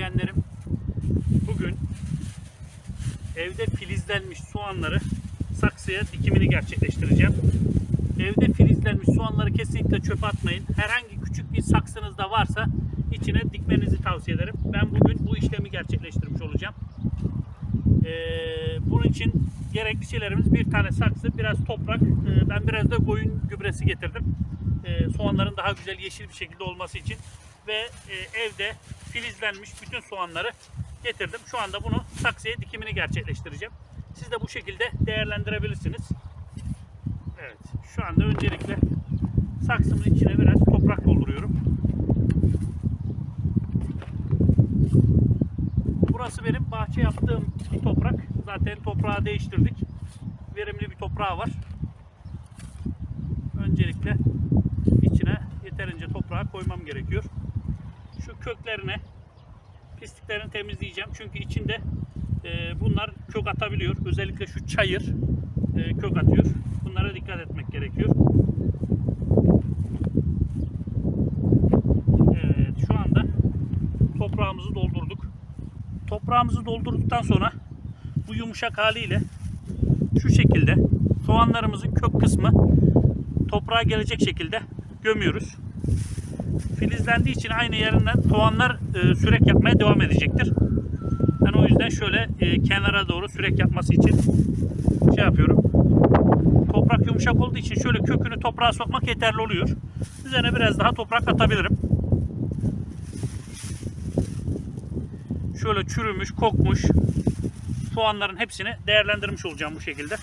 izleyenlerim. Bugün evde filizlenmiş soğanları saksıya dikimini gerçekleştireceğim. Evde filizlenmiş soğanları kesinlikle çöpe atmayın. Herhangi küçük bir saksınızda varsa içine dikmenizi tavsiye ederim. Ben bugün bu işlemi gerçekleştirmiş olacağım. Ee, bunun için gerekli şeylerimiz bir tane saksı, biraz toprak, ee, ben biraz da koyun gübresi getirdim. Ee, soğanların daha güzel yeşil bir şekilde olması için ve e, evde filizlenmiş bütün soğanları getirdim. Şu anda bunu saksıya dikimini gerçekleştireceğim. Siz de bu şekilde değerlendirebilirsiniz. Evet, şu anda öncelikle saksımın içine biraz toprak dolduruyorum. Burası benim bahçe yaptığım bir toprak. Zaten toprağı değiştirdik. Verimli bir toprağı var. Öncelikle içine yeterince toprağı koymam gerekiyor. Şu köklerine pisliklerini temizleyeceğim. Çünkü içinde e, bunlar kök atabiliyor. Özellikle şu çayır e, kök atıyor. Bunlara dikkat etmek gerekiyor. Evet şu anda toprağımızı doldurduk. Toprağımızı doldurduktan sonra bu yumuşak haliyle şu şekilde soğanlarımızın kök kısmı toprağa gelecek şekilde gömüyoruz. Filizlendiği için aynı yerinden soğanlar e, sürek yapmaya devam edecektir. Ben o yüzden şöyle e, kenara doğru sürek yapması için şey yapıyorum. Toprak yumuşak olduğu için şöyle kökünü toprağa sokmak yeterli oluyor. Üzerine biraz daha toprak atabilirim. Şöyle çürümüş, kokmuş soğanların hepsini değerlendirmiş olacağım bu şekilde.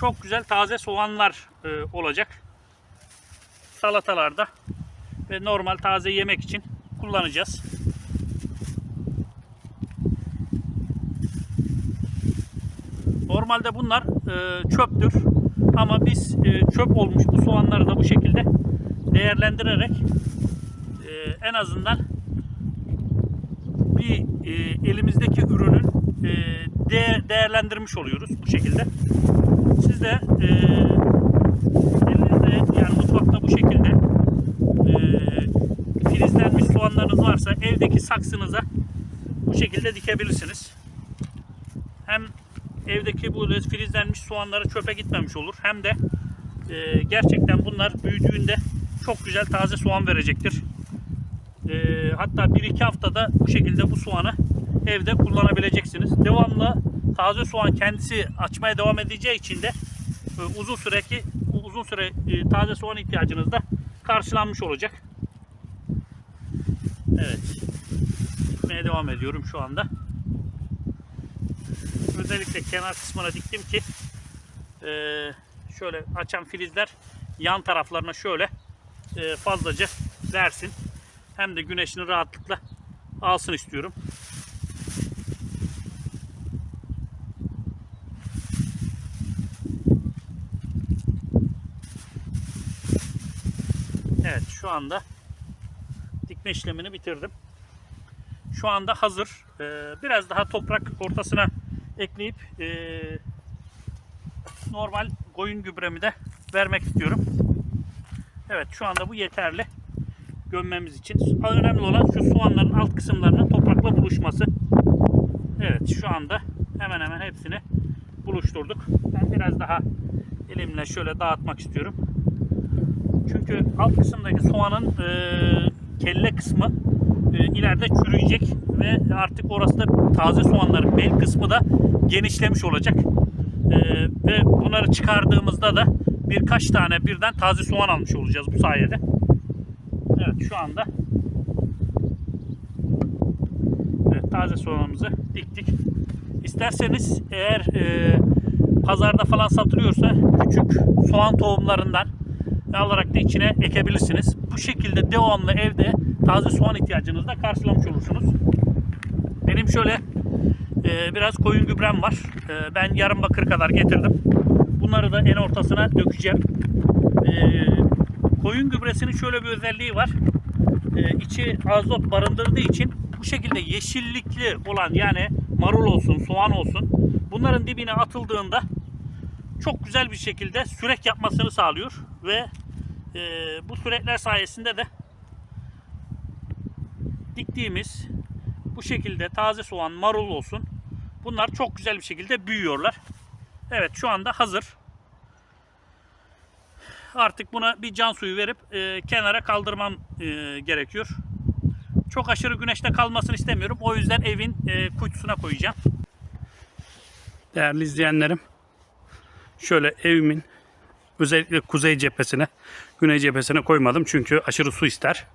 Çok güzel taze soğanlar e, olacak. Salatalarda ve normal taze yemek için kullanacağız. Normalde bunlar e, çöptür. Ama biz e, çöp olmuş bu soğanları da bu şekilde değerlendirerek e, en azından bir e, elimizdeki ürünün e, de, değerlendirmiş oluyoruz bu şekilde. Siz de e, elinizde yani mutfakta bu şekilde e, filizlenmiş soğanlarınız varsa evdeki saksınıza bu şekilde dikebilirsiniz. Hem evdeki bu filizlenmiş soğanları çöpe gitmemiş olur. Hem de e, gerçekten bunlar büyüdüğünde çok güzel taze soğan verecektir. E, hatta 1-2 haftada bu şekilde bu soğanı evde kullanabileceksiniz. Devamlı taze soğan kendisi açmaya devam edeceği için de e, uzun süreki uzun süre e, taze soğan ihtiyacınız da karşılanmış olacak. Evet. Dikmeye devam ediyorum şu anda. Özellikle kenar kısmına diktim ki e, şöyle açan filizler yan taraflarına şöyle e, fazlaca versin. Hem de güneşini rahatlıkla alsın istiyorum. Evet şu anda dikme işlemini bitirdim. Şu anda hazır. Ee, biraz daha toprak ortasına ekleyip e, normal koyun gübremi de vermek istiyorum. Evet şu anda bu yeterli gömmemiz için. Önemli olan şu soğanların alt kısımlarının toprakla buluşması. Evet şu anda hemen hemen hepsini buluşturduk. Ben biraz daha elimle şöyle dağıtmak istiyorum. Çünkü alt kısımdaki soğanın e, kelle kısmı e, ileride çürüyecek ve artık orası da taze soğanların bel kısmı da genişlemiş olacak. E, ve bunları çıkardığımızda da birkaç tane birden taze soğan almış olacağız bu sayede. Evet şu anda evet, taze soğanımızı diktik. İsterseniz eğer e, pazarda falan satılıyorsa küçük soğan tohumlarından alarak da içine ekebilirsiniz. Bu şekilde devamlı evde taze soğan ihtiyacınızı da karşılamış olursunuz. Benim şöyle e, biraz koyun gübrem var. E, ben yarım bakır kadar getirdim. Bunları da en ortasına dökeceğim. E, koyun gübresinin şöyle bir özelliği var. E, içi azot barındırdığı için bu şekilde yeşillikli olan yani marul olsun, soğan olsun bunların dibine atıldığında çok güzel bir şekilde sürek yapmasını sağlıyor ve e, bu sürekler sayesinde de diktiğimiz Bu şekilde taze soğan, marul olsun. Bunlar çok güzel bir şekilde büyüyorlar. Evet şu anda hazır. Artık buna bir can suyu verip e, kenara kaldırmam e, gerekiyor. Çok aşırı güneşte kalmasını istemiyorum. O yüzden evin e, kuytusuna koyacağım. Değerli izleyenlerim, şöyle evimin özellikle kuzey cephesine, güney cephesine koymadım çünkü aşırı su ister.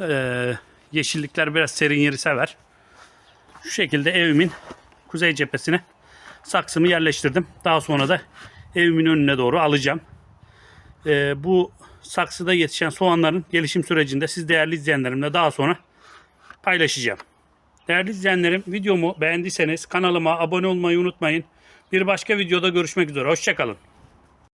Ee, yeşillikler biraz serin yeri sever. Şu şekilde evimin kuzey cephesine saksımı yerleştirdim. Daha sonra da evimin önüne doğru alacağım. Ee, bu saksıda yetişen soğanların gelişim sürecinde siz değerli izleyenlerimle daha sonra paylaşacağım. Değerli izleyenlerim videomu beğendiyseniz kanalıma abone olmayı unutmayın. Bir başka videoda görüşmek üzere. Hoşçakalın.